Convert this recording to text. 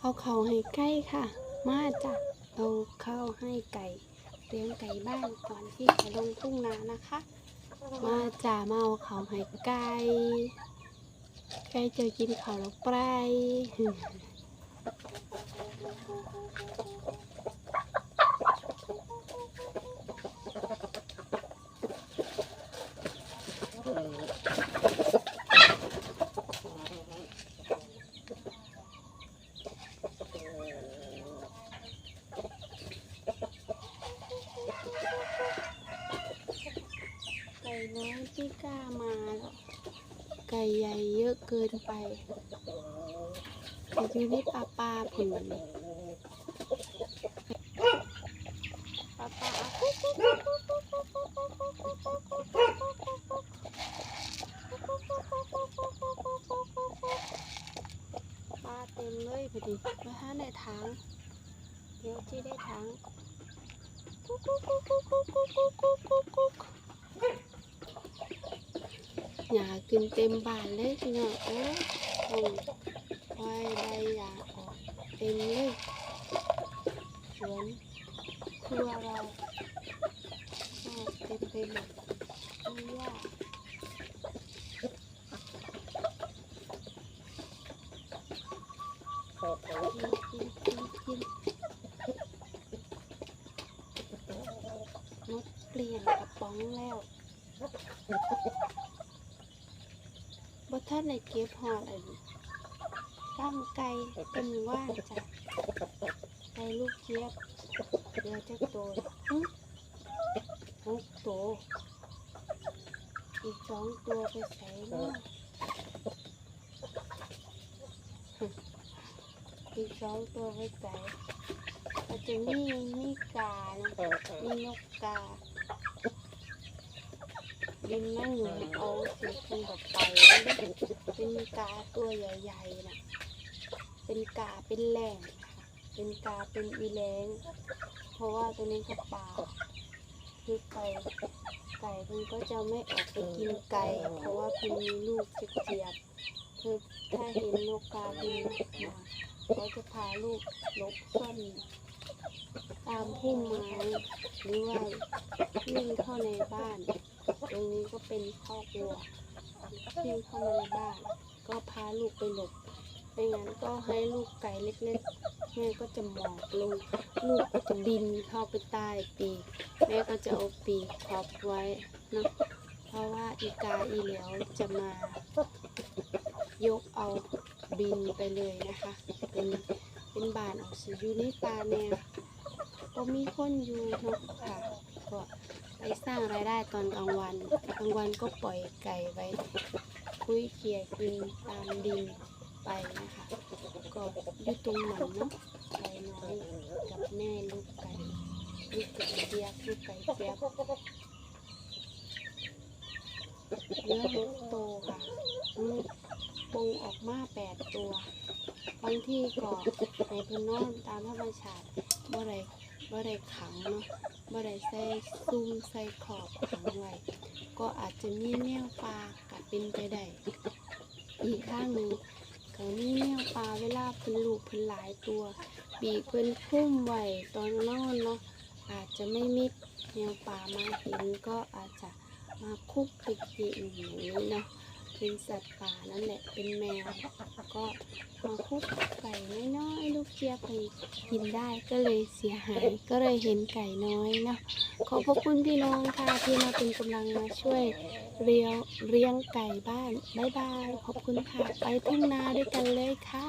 เอาเขาให้ใกล้ค่ะ มาจ้ะเอาเข้าให้ไก่เลี้ยงไก่บ้านก่อนที่จะลงทุ่งนานะคะ มาจ่ามาเอาเขาให้ไก่ไก่จะกินเขาแล้วไป ไก่น้อยที่กล้ามาหรอก ไก่ใหญ่เยอะเกินไปแต่อยู่ในป่าป่าผุนมันป่าป่าปลาเต็มเลยพอดีมาหาในถังเดี๋ยวที่ได้ถังกุ๊กกุ๊กกุ๊กกุ๊กกุ๊กกุ๊กกุ๊ก กุ๊กกุ๊กกุ๊กอยากินเต็มบ้านเลยพี่น้องโอ้โหควายใบอยาออกเต็มเลยสวนครัวเราเต็มไปหมดไม่ยากินกินกินกินมดเปลี่ยนกระป๋องแล้ว บ่ท่านในเก็บหอดอันตั้งไก่เป็นว่างจ้ะไก่ลูกเจี๊ยบเดี๋ยวจะโตหึหกตัวอีกสองตัวไปใส่เนาะอีกสองตัวไปใส่อาจจะมีมีกานะมีนกกา ดินนั่งอยู่เอาสีคงกับไปเป็นกาตัวใหญ่ๆนะเป็นกาเป็นแหล่งเป็นกาเป็นอีแรงเพราะว่าตัวนี้ก็ป่าคือไก่ไก่มันก็จะไม่ออกไปกินไก่เพราะว่าเพิ่นมีลูกเจียบคือถ้าเห็นนกกาบินมาก็จะพาลูกลบซ่อนตามพุ่มไม้หรือว่าวิ่งเข้าในบ้าน ตรงนี้ก็เป็นคอกวัววิ่งเข้ามาในบ้าน ก็พาลูกไปหลบไม่งั้นก็ให้ลูกไก่เล็กๆแม่ก็จะหมอบลงลูกก็จะบินเข้าไปใต้ปีกแม่ก็จะเอาปีกขอบไว้นะเพราะว่าอีกาอีเหลียวจะมายกเอาบินไปเลยนะคะ เป็นเป็นบานออกสิอยู่ในป่าแนวก็มีคนอยู่เนาะค่ะก็ ไปสร้างรายได้ตอนกลางวันกลางวันก็ปล่อยไก่ไว้คุยเคียกินตามดินไปนะคะก็อยู่ตรงนั้นเนาะไก่น้อยกับแม่ลูกไก่ลูกไก่เจียบลูกไก่เจียบเนื้อหกโตค่ะอืมปงออกมาแปดตัวบางที่ก็ในพื้นนอนตามธรรมชาติบ่ได้ บ่ได้ขังเนาะบ่ได้ใส่ซุ้มใส่ขอบขังไว้ก็อาจจะมีแนวปลากับเป็นไปได้อีกข้างหนึ่งก็มีแนวปลาเวลาเพิ่นลูกเพิ่นหลายตัว ปีกเพิ่นพุ่มไว้ตอนนอนเนาะอาจจะไม่มิดแนวปลามาเห็นก็อาจจะมาคุกคิกอย่างนี้เนาะเป็นสัตว์ป่านั่นแหละเป็นแมวก็มาคุก ทียบไปกินได้ก็เลยเสียหายก็เลยเห็นไก่น้อยเนาะขอขอบคุณพี่น้องค่ะที่มาเป็นกำลังมาช่วยเลี้ยงเลี้ยงไก่บ้านบ๊ายบายขอบคุณค่ะ ไปทุ่งนาด้วยกันเลยค่ะ